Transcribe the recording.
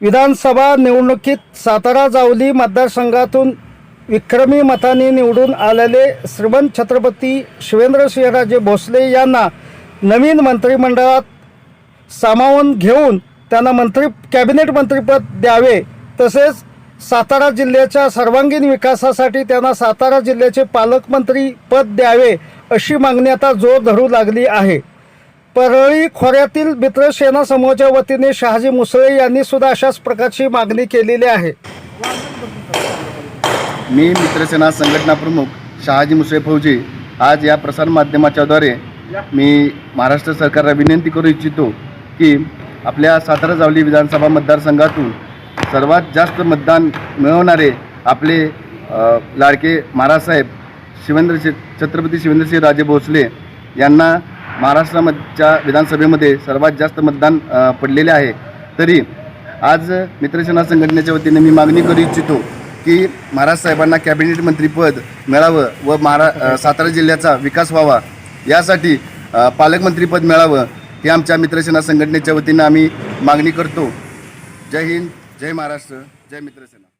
विधानसभा निवडणुकीत सातारा जावली मतदारसंघातून विक्रमी मताने निवडून आलेले श्रीमंत छत्रपती शिवेंद्रसिंहराजे भोसले यांना नवीन मंत्रिमंडळात सामावून घेऊन त्यांना मंत्री कॅबिनेट मंत्रीपद द्यावे. तसेच सातारा जिल्ह्याच्या सर्वांगीण विकासासाठी त्यांना सातारा जिल्ह्याचे पालकमंत्री पद द्यावे अशी मागणी आता जोर धरू लागली आहे. परळी खोऱ्यातील मित्र सेना समूहाच्या वतीने शहाजी मुसळे यांनी सुद्धा अशाच प्रकारची मागणी केलेली आहे. मी मित्रसेना संघटना प्रमुख शहाजी मुसळे फौजी आज या प्रसारमाध्यमाच्याद्वारे मी महाराष्ट्र सरकारला विनंती करू इच्छितो की आपल्या सातारा जावली विधानसभा मतदारसंघातून सर्वात जास्त मतदान मिळवणारे आपले लाडके महाराजसाहेब शिवेंद्र छत्रपती शिवेंद्रसिंह राजे भोसले यांना महाराष्ट्रामधच्या विधानसभेमध्ये सर्वात जास्त मतदान पडलेले आहे. तरी आज मित्रसेना संघटनेच्या वतीने मी मागणी करू इच्छितो की महाराज साहेबांना कॅबिनेट मंत्रीपद मिळावं व महारा सातारा जिल्ह्याचा विकास व्हावा. यासाठी पालकमंत्रीपद मिळावं हे आमच्या मित्रसेना संघटनेच्या वतीनं आम्ही मागणी करतो. जय हिंद जय महाराष्ट्र जय मित्रसेना